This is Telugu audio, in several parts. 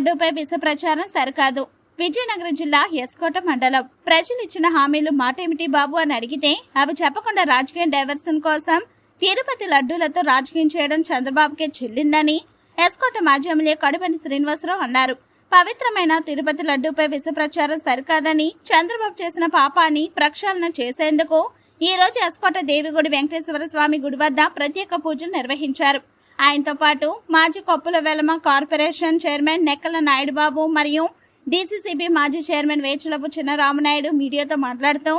లడ్డూపై విష ప్రచారం సరికాదు. విజయనగరం జిల్లా ఎస్కోట మండలం. ప్రజలు ఇచ్చిన హామీలు మాటేమిటి బాబు అని అడిగితే అవి చెప్పకుండా రాజకీయ డైవర్షన్ కోసం తిరుపతి లడ్డూలతో రాజకీయం చేయడం చంద్రబాబుకే చెల్లిందని ఎస్కోట మాజీ ఎమ్మెల్యే కడిపండి శ్రీనివాసరావు అన్నారు. పవిత్రమైన తిరుపతి లడ్డూపై విష ప్రచారం సరికాదని చంద్రబాబు చేసిన పాపాన్ని ప్రక్షాళన చేసేందుకు ఈ రోజు ఎస్కోట దేవిగుడి వెంకటేశ్వర స్వామి గుడి వద్ద ప్రత్యేక పూజలు నిర్వహించారు. ఆయనతో పాటు మాజీ కొప్పుల వెలమ కార్పొరేషన్ చైర్మన్ నెక్కల నాయుడు బాబు మరియు డీసీసీబీ మాజీ చైర్మన్ వేచులపు చిన్నరామనాయుడు మీడియాతో మాట్లాడుతూ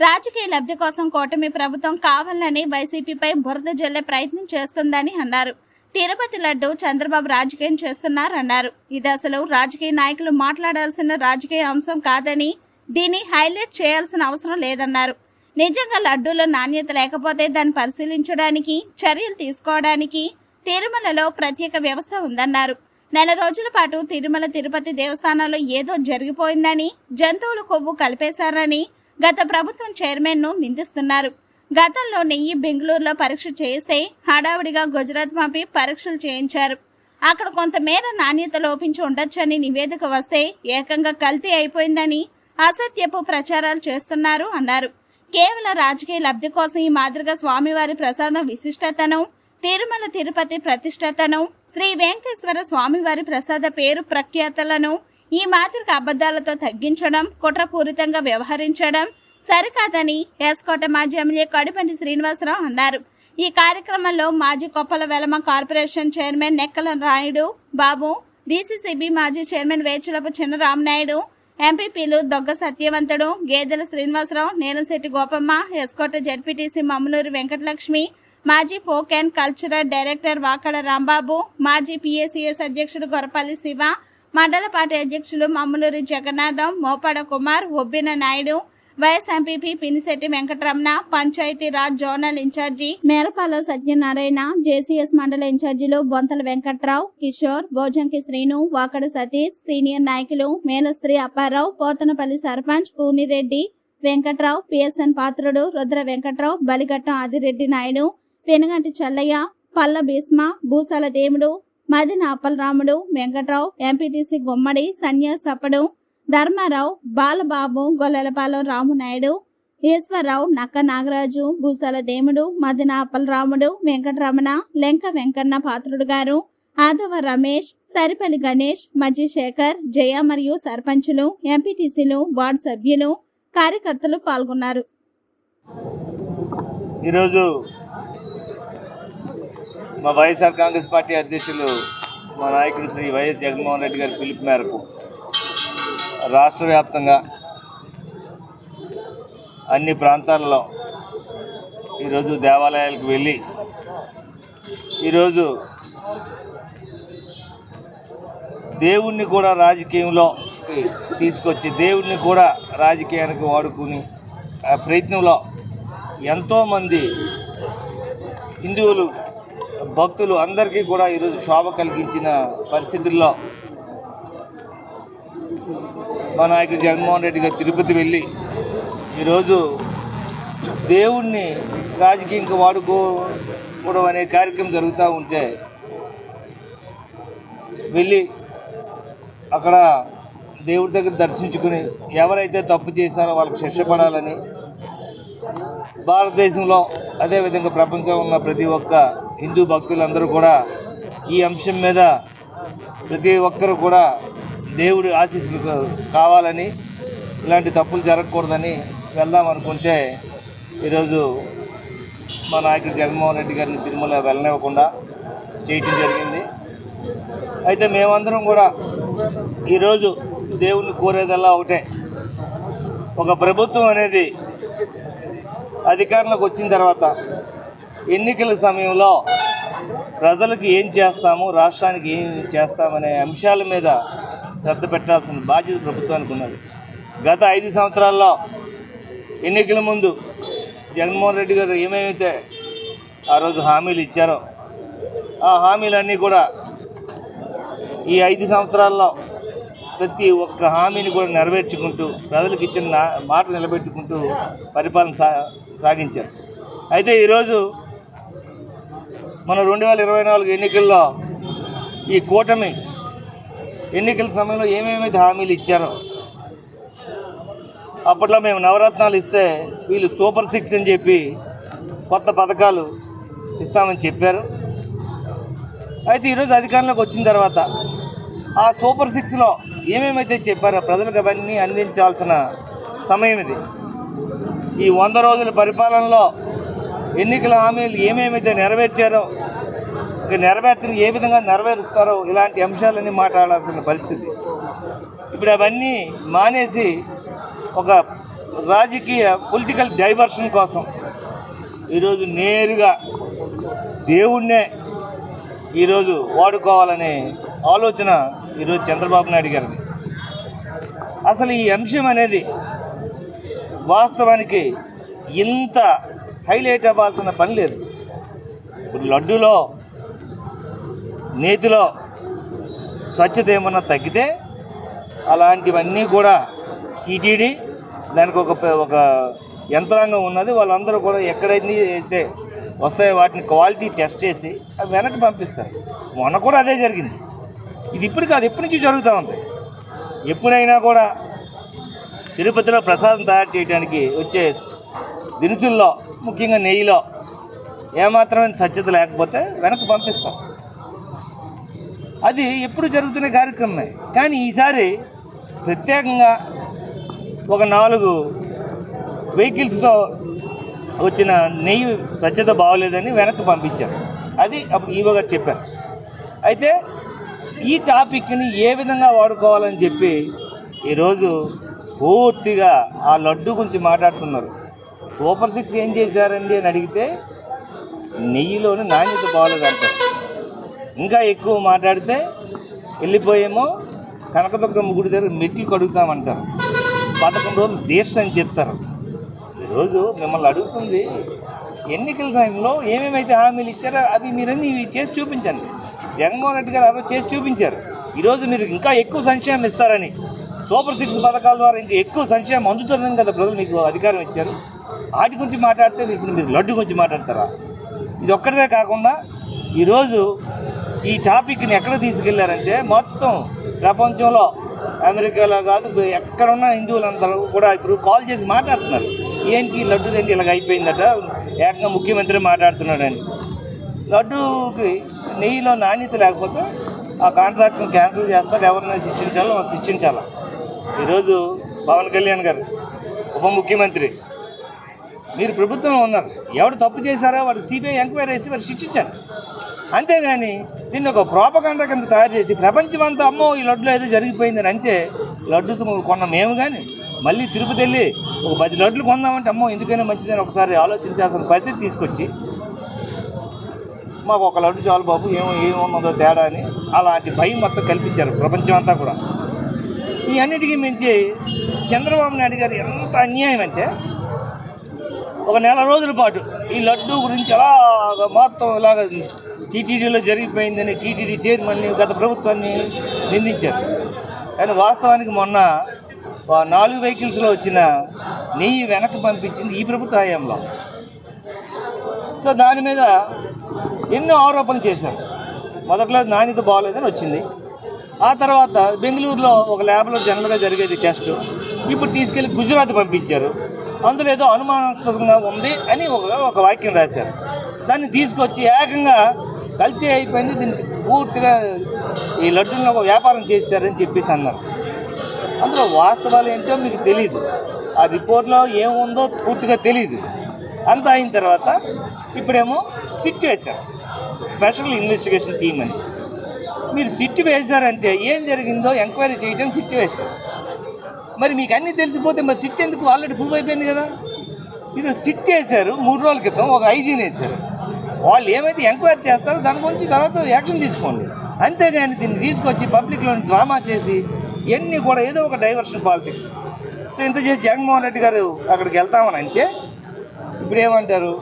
రాజకీయ లబ్ధి కోసం కూటమి ప్రభుత్వం కావాలని వైసీపీపై బురద జల్లే ప్రయత్నం చేస్తుందని అన్నారు. తిరుపతి లడ్డు చంద్రబాబు రాజకీయం చేస్తున్నారన్నారు. ఇది అసలు రాజకీయ నాయకులు మాట్లాడాల్సిన రాజకీయ అంశం కాదని దీన్ని హైలైట్ చేయాల్సిన అవసరం లేదన్నారు. నిజంగా లడ్డూలో నాణ్యత లేకపోతే దాన్ని పరిశీలించడానికి చర్యలు తీసుకోవడానికి తిరుమలలో ప్రత్యేక వ్యవస్థ ఉందన్నారు. నెల రోజుల పాటు తిరుమల తిరుపతి దేవస్థానంలో ఏదో జరిగిపోయిందని జంతువులు కొవ్వు కలిపేశారని గత ప్రభుత్వం చైర్మన్ను నిందిస్తున్నారు. గతంలో నెయ్యి బెంగళూరులో పరీక్ష చేస్తే హడావుడిగా గుజరాత్ పంపి పరీక్షలు చేయించారు. అక్కడ కొంతమేర నాణ్యత లోపించి ఉండొచ్చని నివేదిక వస్తే ఏకంగా కల్తీ అయిపోయిందని అసత్యపు ప్రచారాలు చేస్తున్నారు అన్నారు. కేవలం రాజకీయ లబ్ధి కోసం ఈ మాదిరిగా స్వామివారి ప్రసాదం విశిష్టతను తిరుమల తిరుపతి ప్రతిష్టతను శ్రీ వెంకటేశ్వర స్వామివారి ప్రసాద పేరు ప్రఖ్యాతలను ఈ మాతృక అబద్ధాలతో తగ్గించడం కుట్రపూరితంగా వ్యవహరించడం సరికాదని ఎస్కోట మాజీ ఎమ్మెల్యే కడిపండి శ్రీనివాసరావు అన్నారు. ఈ కార్యక్రమంలో మాజీ Koppala Velama corporation chairman Nekkala Naidu Babu DCCB మాజీ చైర్మన్ వేచులపు చిన్నరామనాయుడు ఎంపీపీలు దొగ్గ సత్యవంతుడు గేదెల శ్రీనివాసరావు నేలంశెట్టి గోపమ్మ ఎస్కోట జడ్పీటీసీ మమ్మలూరు వెంకటలక్ష్మి మాజీ folk and cultural director Vakada Rambabu మాజీ పిఎస్సిఎస్ అధ్యక్షుడు గొరపల్లి శివ మండల పార్టీ అధ్యక్షులు Mammaluri Jagannatham Mopada Kumar Obbina Naidu vice MPP Pinisetti Venkataramana panchayat Raj zonal incharge Merapala Satyanarayana JCS మండల ఇన్ఛార్జీలు బొంతల వెంకట్రావు కిషోర్ భోజంకి శ్రీను వాకడ సతీష్ సీనియర్ నాయకులు మేలస్త్రీ అప్పారావు పోతనపల్లి సర్పంచ్ పూనిరెడ్డి వెంకట్రావు పిఎస్ఎన్ పాత్రుడు రుద్ర వెంకట్రావు బలిగట్టం ఆదిరెడ్డి నాయుడు పెనుగంటి చల్లయ్య పల్ల భీష్మ భూసాల దేముడు మదిన అప్పలరాముడు వెంకట్రావు ఎంపీటీసీ గుమ్మడి సన్యాసప్పడు ధర్మారావు బాలబాబు గొల్లలపాలెం రామునాయుడు ఈశ్వరరావు నక్క నాగరాజు భూసాల దేముడు మదిన అప్పలరాముడు వెంకటరమణ లెంక వెంకన్న పాత్రుడు గారు ఆదవ రమేష్ సరిపల్లి గణేష్ మజ్జిశేఖర్ జయ మరియు సర్పంచులు ఎంపీటీసీలు వార్డు సభ్యులు కార్యకర్తలు పాల్గొన్నారు. ఈరోజు మా వైఎస్ఆర్ కాంగ్రెస్ పార్టీ అధ్యక్షులు మా నాయకుడు శ్రీ వైఎస్ జగన్మోహన్ రెడ్డి గారి పిలుపు మేరకు రాష్ట్ర వ్యాప్తంగా అన్ని ప్రాంతాలలో ఈరోజు దేవాలయాలకు వెళ్ళి ఈరోజు దేవుణ్ణి కూడా రాజకీయంలో తీసుకొచ్చి దేవుణ్ణి కూడా రాజకీయానికి వాడుకుని ఆ ప్రయత్నంలో ఎంతోమంది హిందువులు భక్తులు అందరికీ కూడా ఈరోజు శోభ కలిగించిన పరిస్థితుల్లో మా నాయకుడు జగన్మోహన్ రెడ్డి గారు తిరుపతి వెళ్ళి ఈరోజు దేవుణ్ణి రాజకీయంగా వాడుకోవడం అనే కార్యక్రమం జరుగుతూ ఉంటే వెళ్ళి అక్కడ దేవుడి దగ్గర దర్శించుకుని ఎవరైతే తప్పు చేశారో వాళ్ళకి శిక్ష పడాలని భారతదేశంలో అదేవిధంగా ప్రపంచంలో ఉన్న ప్రతి ఒక్క హిందూ భక్తులందరూ కూడా ఈ అంశం మీద ప్రతి ఒక్కరు కూడా దేవుడి ఆశీస్సులు కావాలని ఇలాంటి తప్పులు జరగకూడదని వెళ్దాం అనుకుంటే ఈరోజు మా నాయకుడు జగన్మోహన్ రెడ్డి గారిని తిరుమల వెళ్ళనివ్వకుండా చేయటం జరిగింది. అయితే మేమందరం కూడా ఈరోజు దేవుణ్ణి కోరేదల్లా ఒకటే. ఒక ప్రభుత్వం అనేది అధికారంలోకి వచ్చిన తర్వాత ఎన్నికల సమయంలో ప్రజలకు ఏం చేస్తాము రాష్ట్రానికి ఏం చేస్తామనే అంశాల మీద శ్రద్ధ పెట్టాల్సిన బాధ్యత ప్రభుత్వానికి ఉన్నది. గత ఐదు సంవత్సరాల్లో ఎన్నికల ముందు జగన్మోహన్ రెడ్డి గారు ఏమేమైతే ఆ రోజు హామీలు ఇచ్చారో ఆ హామీలన్నీ కూడా ఈ ఐదు సంవత్సరాల్లో ప్రతి ఒక్క హామీని కూడా నెరవేర్చుకుంటూ ప్రజలకు ఇచ్చిన నా- మాట నిలబెట్టుకుంటూ పరిపాలన సా సాగించారు. అయితే ఈరోజు మన రెండు వేల ఇరవై నాలుగు ఎన్నికల్లో ఈ కూటమి ఎన్నికల సమయంలో ఏమేమైతే హామీలు ఇచ్చారో అప్పట్లో మేము నవరత్నాలు ఇస్తే వీళ్ళు సూపర్ సిక్స్ అని చెప్పి కొత్త పథకాలు ఇస్తామని చెప్పారు. అయితే ఈరోజు అధికారంలోకి వచ్చిన తర్వాత ఆ సూపర్ సిక్స్లో ఏమేమైతే చెప్పారో ప్రజలకు అవన్నీ అందించాల్సిన సమయం ఇది. ఈ వంద రోజుల పరిపాలనలో ఎన్నికల హామీలు ఏమేమైతే నెరవేర్చారో ఇక నెరవేర్చిన ఏ విధంగా నెరవేరుస్తారో ఇలాంటి అంశాలన్నీ మాట్లాడాల్సిన పరిస్థితి. ఇప్పుడు అవన్నీ మానేసి ఒక రాజకీయ పొలిటికల్ డైవర్షన్ కోసం ఈరోజు నేరుగా దేవుణ్ణే ఈరోజు వాడుకోవాలనే ఆలోచన ఈరోజు చంద్రబాబు నాయుడు గారిది. అసలు ఈ అంశం అనేది వాస్తవానికి ఇంత హైలైట్ అవ్వాల్సిన పని లేదు. ఇప్పుడు లడ్డూలో నేతిలో స్వచ్ఛత ఏమన్నా తగ్గితే అలాంటివన్నీ కూడా టీటీడీ దానికి ఒక ఒక యంత్రాంగం ఉన్నది. వాళ్ళందరూ కూడా ఎక్కడైతే అయితే వస్తాయో వాటిని క్వాలిటీ టెస్ట్ చేసి అవి వెనక్కి పంపిస్తారు. మొన్న కూడా అదే జరిగింది. ఇది ఇప్పుడు కాదు ఎప్పటి నుంచి జరుగుతూ ఉంది. ఎప్పుడైనా కూడా తిరుపతిలో ప్రసాదం తయారు చేయడానికి వచ్చే దినుసుల్లో ముఖ్యంగా నెయ్యిలో ఏమాత్రమైన స్వచ్ఛత లేకపోతే వెనక్కి పంపిస్తాం. అది ఎప్పుడు జరుగుతున్న కార్యక్రమమే. కానీ ఈసారి ప్రత్యేకంగా ఒక నాలుగు వెహికల్స్తో వచ్చిన నెయ్యి స్వచ్ఛత బాగోలేదని వెనక్కి పంపించారు. అది అప్పుడు ఈవో గారు చెప్పారు. అయితే ఈ టాపిక్ని ఏ విధంగా వాడుకోవాలని చెప్పి ఈరోజు పూర్తిగా ఆ లడ్డు గురించి మాట్లాడుతున్నారు. సూపర్ సిక్స్ ఏం చేశారండి అని అడిగితే నెయ్యిలోని నాణ్యత బాగోలేదు అంటారు. ఇంకా ఎక్కువ మాట్లాడితే వెళ్ళిపోయేమో కనకదుర్గమ్మ గుడి దగ్గర మెట్లు కడుగుతామంటారు పదకొండు రోజులు దీక్ష అని చెప్తారు. ఈరోజు మిమ్మల్ని అడుగుతుంది ఎన్నికల టైంలో ఏమేమైతే హామీలు ఇచ్చారో అవి మీరన్నీ చేసి చూపించండి. జగన్మోహన్ రెడ్డి గారు అరవై చేసి చూపించారు. ఈరోజు మీరు ఇంకా ఎక్కువ సంక్షేమం ఇస్తారని. సూపర్ సిక్స్ పథకాల ద్వారా ఇంకా ఎక్కువ సంక్షేమం అందుతుందని కదా ప్రజలు మీకు అధికారం ఇచ్చారు. వాటి గురించి మాట్లాడితే ఇప్పుడు మీరు లడ్డు గురించి మాట్లాడతారా? ఇది ఒక్కటిదే కాకుండా ఈరోజు ఈ టాపిక్ని ఎక్కడ తీసుకెళ్ళారంటే మొత్తం ప్రపంచంలో అమెరికాలో కాదు ఎక్కడున్న హిందువులందరూ కూడా ఇప్పుడు కాల్ చేసి మాట్లాడుతున్నారు. ఏంటి లడ్డు ఏంటి ఇలాగ అయిపోయిందట? ఏకంగా ముఖ్యమంత్రి మాట్లాడుతున్నాడని. లడ్డూకి నెయ్యిలో నాణ్యత లేకపోతే ఆ కాంట్రాక్ట్ని క్యాన్సిల్ చేస్తాడు ఎవరినైనా శిక్షించాలో శిక్షించాలా? ఈరోజు పవన్ కళ్యాణ్ గారు ఉప ముఖ్యమంత్రి మీరు ప్రభుత్వంలో ఉన్నారు. ఎవడు తప్పు చేశారో వాడికి సిబిఐ ఎంక్వైరీ చేసి వారు శిక్షించండి. అంతేగాని దీన్ని ఒక ప్రోపగండ కింద తయారు చేసి ప్రపంచమంతా అమ్మో ఈ లడ్డులో ఏదో జరిగిపోయిందని అంటే లడ్డుతో కొన్న మేము కానీ మళ్ళీ తిరుపతి వెళ్ళి ఒక పది లడ్లు కొందామంటే అమ్మో ఎందుకైనా మంచిదని ఒకసారి ఆలోచించాల్సిన పరిస్థితి తీసుకొచ్చి మాకు ఒక లడ్డు చాలు బాబు ఏమో ఏమున్నదో తేడా అని అలాంటి భయం మొత్తం కల్పించారు ప్రపంచం అంతా కూడా. ఈ అన్నిటికీ మించి చంద్రబాబు నాయుడు గారు ఎంత అన్యాయం అంటే ఒక నెల రోజుల పాటు. ఈ లడ్డు గురించి అలాగ మొత్తం ఇలాగ టీటీడీలో జరిగిపోయిందని టీటీడీ చైర్మన్ని గత ప్రభుత్వాన్ని నిందించారు. కానీ వాస్తవానికి మొన్న నాలుగు వెహికల్స్లో వచ్చిన నెయ్యి వెనక్కి పంపించింది ఈ ప్రభుత్వ హయాంలో. సో దాని మీద ఎన్నో ఆరోపణలు చేశారు. మొదట్లో నాణ్యత బాగోలేదని వచ్చింది. ఆ తర్వాత బెంగళూరులో ఒక ల్యాబ్లో జనరల్గా జరిగేది టెస్ట్. ఇప్పుడు తీసుకెళ్ళి గుజరాత్ పంపించారు. అందులో ఏదో అనుమానాస్పదంగా ఉంది అని ఒక ఒక వాక్యం రాశారు. దాన్ని తీసుకొచ్చి ఏకంగా కల్తీ అయిపోయింది దీనికి పూర్తిగా ఈ లడ్డూలను ఒక వ్యాపారం చేశారని చెప్పేసి అన్నారు. అందులో వాస్తవాలు ఏంటో మీకు తెలియదు ఆ రిపోర్ట్లో ఏముందో పూర్తిగా తెలియదు అంతా అయిన తర్వాత ఇప్పుడేమో సిట్ వేశారు. స్పెషల్ ఇన్వెస్టిగేషన్ టీం అని. మీరు సిట్ వేశారంటే ఏం జరిగిందో ఎంక్వైరీ చేయడం సిట్ వేశారు. మరి మీకు అన్నీ తెలిసిపోతే మరి సిట్ ఎందుకు? ఆల్రెడీ ప్రూవ్ అయిపోయింది కదా. మీరు సిట్ వేశారు మూడు రోజుల క్రితం ఒక ఐజీని వేశారు వాళ్ళు ఏమైతే ఎంక్వైరీ చేస్తారో దాని గురించి తర్వాత యాక్షన్ తీసుకోండి. అంతేగాని దీన్ని తీసుకొచ్చి పబ్లిక్లో డ్రామా చేసి ఇవన్నీ కూడా ఏదో ఒక డైవర్షన్ పాలిటిక్స్ సో ఇంత చేసి జగన్మోహన్ రెడ్డి గారు అక్కడికి వెళ్తామని అంటే ఇప్పుడు ఏమంటారు?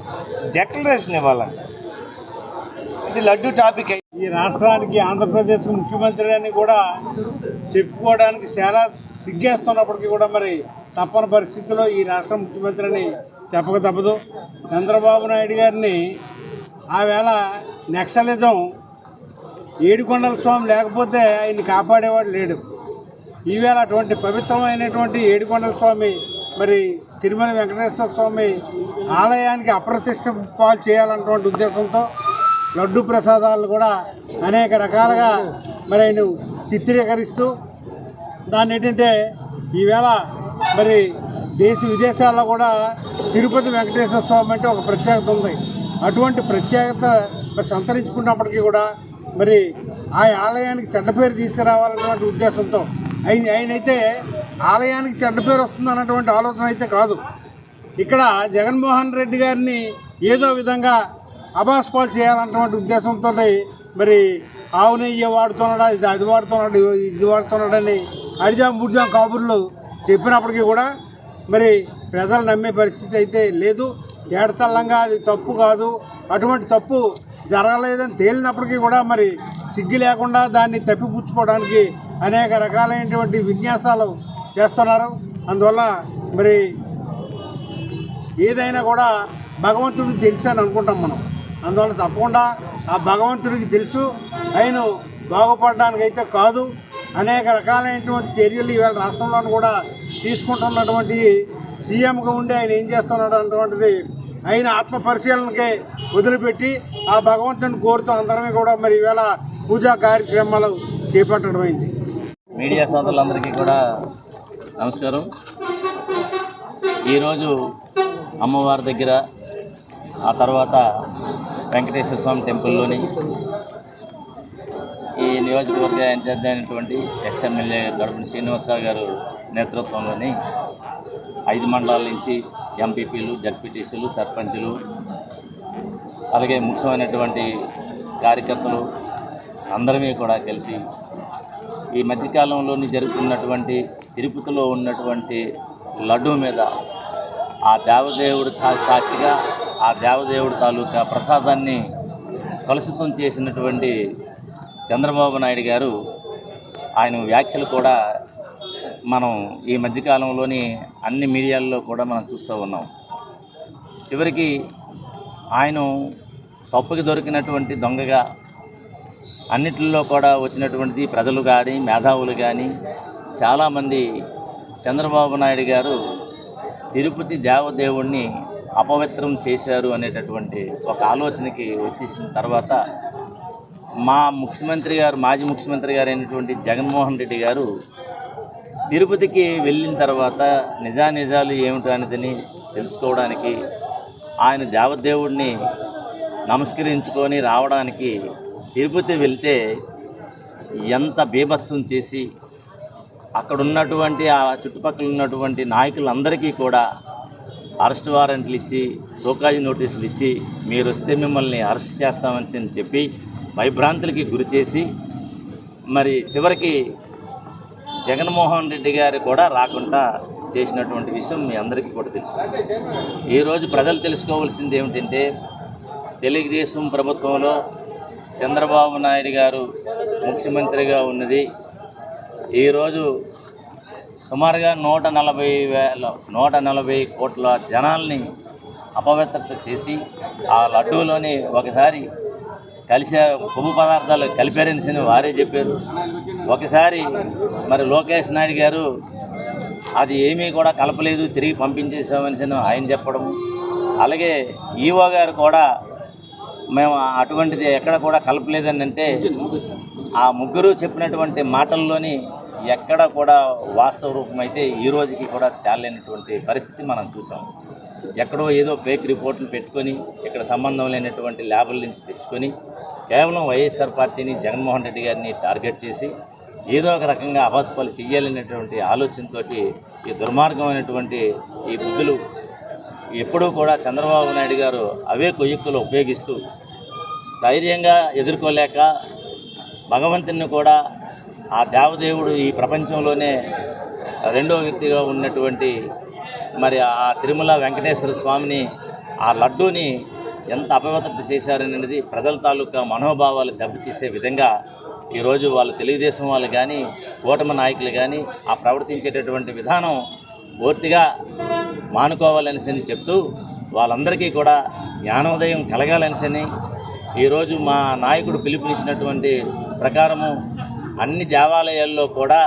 డెక్లరేషన్ ఇవ్వాలంట అంటే లడ్డు టాపిక్ ఈ రాష్ట్రానికి ఆంధ్రప్రదేశ్ ముఖ్యమంత్రి అని కూడా చెప్పుకోవడానికి చాలా సిగ్గేస్తున్నప్పటికీ కూడా మరి తప్పని పరిస్థితిలో ఈ రాష్ట్ర ముఖ్యమంత్రి అని చెప్పక తప్పదు. చంద్రబాబు నాయుడు గారిని ఆవేళ నక్సలిజం ఏడుకొండల స్వామి లేకపోతే ఆయన్ని కాపాడేవాడు లేడు. ఈవేళ అటువంటి పవిత్రమైనటువంటి ఏడుకొండల స్వామి మరి తిరుమల వెంకటేశ్వర స్వామి ఆలయానికి అప్రతిష్ట పాలు చేయాలన్నటువంటి ఉద్దేశంతో లడ్డు ప్రసాదాలు కూడా అనేక రకాలుగా మరి ఆయన చిత్రీకరిస్తూ దాన్ని ఏంటంటే ఈవేళ మరి దేశ విదేశాల్లో కూడా తిరుపతి వెంకటేశ్వర స్వామి అంటే ఒక ప్రత్యేకత ఉంది. అటువంటి ప్రత్యేకత మరి సంతరించుకున్నప్పటికీ కూడా మరి ఆ ఆలయానికి చెడ్డ పేరు తీసుకురావాలన్నటువంటి ఉద్దేశంతో ఆయన ఆయనైతే ఆలయానికి చెడ్డ పేరు వస్తుంది అన్నటువంటి ఆలోచన అయితే కాదు. ఇక్కడ జగన్మోహన్ రెడ్డి గారిని ఏదో విధంగా అబాస్పాలు చేయాలన్నటువంటి ఉద్దేశంతో మరి ఆవు నెయ్యి వాడుతున్నాడా ఇది అది వాడుతున్నాడు ఇది వాడుతున్నాడని అడిజాం బుడిజాం కాబుర్లు చెప్పినప్పటికీ కూడా మరి ప్రజలు నమ్మే పరిస్థితి అయితే లేదు. ఏడతల్లంగా అది తప్పు కాదు. అటువంటి తప్పు జరగలేదని తేలినప్పటికీ కూడా మరి సిగ్గు లేకుండా దాన్ని తప్పిపుచ్చుకోవడానికి అనేక రకాలైనటువంటి విన్యాసాలు చేస్తున్నారు. అందువల్ల మరి ఏదైనా కూడా భగవంతుడికి తెలుసు అని అనుకుంటాం మనం. అందువల్ల తప్పకుండా ఆ భగవంతుడికి తెలుసు. ఆయన బాగుపడడానికైతే కాదు. అనేక రకాలైనటువంటి చర్యలు ఇవాళ రాష్ట్రంలోనూ కూడా తీసుకుంటున్నటువంటి సీఎంగా ఉండి ఆయన ఏం చేస్తున్నాడు అన్నటువంటిది ఆయన ఆత్మ పరిశీలనకే వదిలిపెట్టి ఆ భగవంతుని కోరుతూ అందరమే కూడా మరి ఈవేళ పూజా కార్యక్రమాలు చేపట్టడం అయింది. మీడియా సోదరులందరికీ కూడా నమస్కారం. ఈరోజు అమ్మవారి దగ్గర ఆ తర్వాత వెంకటేశ్వర స్వామి టెంపుల్లోని ఈ నియోజకవర్గ ఇన్ఛార్జ్ అయినటువంటి ఎక్స్ ఎమ్మెల్యే గడుపుని శ్రీనివాసరావు గారు నేతృత్వంలోని ఐదు మండలాల నుంచి ఎంపీపీలు జడ్పీటీసీలు సర్పంచులు అలాగే ముఖ్యమైనటువంటి కార్యకర్తలు అందరమీ కూడా కలిసి ఈ మధ్యకాలంలోని జరుగుతున్నటువంటి తిరుపతిలో ఉన్నటువంటి లడ్డు మీద ఆ దేవదేవుడు సాక్షిగా ఆ దేవదేవుడు తాలూకా ప్రసాదాన్ని కలుషితం చేసినటువంటి చంద్రబాబు నాయుడు గారు ఆయన వ్యాఖ్యలు కూడా మనం ఈ మధ్యకాలంలోని అన్ని మీడియాల్లో కూడా మనం చూస్తూ ఉన్నాం. చివరికి ఆయన తప్పుకి దొరికినటువంటి దొంగగా అన్నిటిలో కూడా వచ్చినటువంటి ప్రజలు కానీ మేధావులు కానీ చాలామంది చంద్రబాబు నాయుడు గారు తిరుపతి దేవదేవుణ్ణి అపవిత్రం చేశారు అనేటటువంటి ఒక ఆలోచనకి వచ్చేసిన తర్వాత మా ముఖ్యమంత్రి గారు మాజీ ముఖ్యమంత్రి గారు అయినటువంటి జగన్మోహన్ రెడ్డి గారు తిరుపతికి వెళ్ళిన తర్వాత నిజానిజాలు ఏమిటో తెలుసుకోవడానికి ఆయన దేవదేవుడిని నమస్కరించుకొని రావడానికి తిరుపతి వెళ్తే ఎంత బీభత్సం చేసి అక్కడ ఉన్నటువంటి ఆ చుట్టుపక్కల ఉన్నటువంటి నాయకులందరికీ కూడా అరెస్ట్ వారెంట్లు ఇచ్చి సోకాజీ నోటీసులు ఇచ్చి మీరు వస్తే మిమ్మల్ని అరెస్ట్ చేస్తామని చెప్పి భయభ్రాంతులకి గురి చేసి మరి చివరికి జగన్మోహన్ రెడ్డి గారు కూడా రాకుండా చేసినటువంటి విషయం మీ అందరికీ కూడా తెలుసు. ఈరోజు ప్రజలు తెలుసుకోవాల్సింది ఏమిటంటే తెలుగుదేశం ప్రభుత్వంలో చంద్రబాబు నాయుడు గారు ముఖ్యమంత్రిగా ఉన్నది. ఈరోజు సుమారుగా నూట నలభై వేల నూట నలభై కోట్ల జనాల్ని అపవిత్రత చేసి ఆ లడ్డూలోని ఒకసారి కలిసే కొవ్వు పదార్థాలు కలిపారని వారే చెప్పారు. ఒకసారి మరి లోకేష్ నాయుడు గారు అది ఏమీ కూడా కలపలేదు తిరిగి పంపించేసామని ఆయన చెప్పడం. అలాగే ఈవో గారు కూడా మేము అటువంటిది ఎక్కడ కూడా కలపలేదని అంటే ఆ ముగ్గురు చెప్పినటువంటి మాటల్లోని ఎక్కడ కూడా వాస్తవ రూపం అయితే ఈ రోజుకి కూడా తేలేనటువంటి పరిస్థితి మనం చూసాం. ఎక్కడో ఏదో ఫేక్ రిపోర్ట్లు పెట్టుకొని ఇక్కడ సంబంధం లేనటువంటి ల్యాబుల నుంచి తెచ్చుకొని కేవలం వైఎస్ఆర్ పార్టీని జగన్మోహన్ రెడ్డి గారిని టార్గెట్ చేసి ఏదో ఒక రకంగా అభాస్పాలు చేయాలనేటువంటి ఆలోచనతోటి ఈ దుర్మార్గమైనటువంటి ఈ బుద్ధులు ఎప్పుడూ కూడా చంద్రబాబు నాయుడు గారు అవే కొయ్యక్కులు ఉపయోగిస్తూ ధైర్యంగా ఎదుర్కోలేక భగవంతుని కూడా ఆ దేవదేవుడు ఈ ప్రపంచంలోనే రెండో వ్యక్తిగా ఉన్నటువంటి మరి ఆ తిరుమల వెంకటేశ్వర స్వామిని ఆ లడ్డూని ఎంత అపవిత్రత చేశారనేది ప్రజల తాలూకా మనోభావాలు దెబ్బతీసే విధంగా ఈరోజు వాళ్ళు తెలుగుదేశం వాళ్ళు కానీ కూటమి నాయకులు కానీ ఆ ప్రవర్తించేటటువంటి విధానం పూర్తిగా మానుకోవాలనిసని చెప్తూ వాళ్ళందరికీ కూడా జ్ఞానోదయం కలగాలనిసని ఈరోజు మా నాయకుడు పిలుపునిచ్చినటువంటి ప్రకారము అన్ని దేవాలయాల్లో కూడా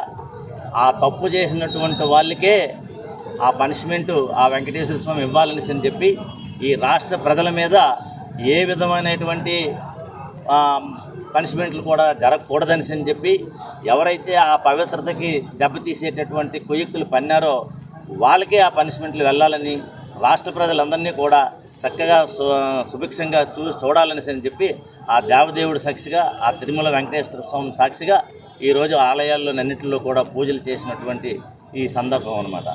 ఆ తప్పు చేసినటువంటి వాళ్ళకే ఆ పనిష్మెంటు ఆ వెంకటేశ్వర స్వామి ఇవ్వాలనేసి అని చెప్పి ఈ రాష్ట్ర ప్రజల మీద ఏ విధమైనటువంటి పనిష్మెంట్లు కూడా జరగకూడదని అని చెప్పి ఎవరైతే ఆ పవిత్రతకి దెబ్బతీసేటటువంటి కుయుక్తులు పన్నారో వాళ్ళకే ఆ పనిష్మెంట్లు వెళ్ళాలని రాష్ట్ర ప్రజలందరినీ కూడా చక్కగా సు సుభిక్షంగా చూ చూడాలని అని చెప్పి ఆ దేవదేవుడి సాక్షిగా ఆ తిరుమల వెంకటేశ్వర స్వామి సాక్షిగా ఈరోజు ఆలయాల్లో అన్నింటిలో కూడా పూజలు చేసినటువంటి ఈ సందర్భం అనమాట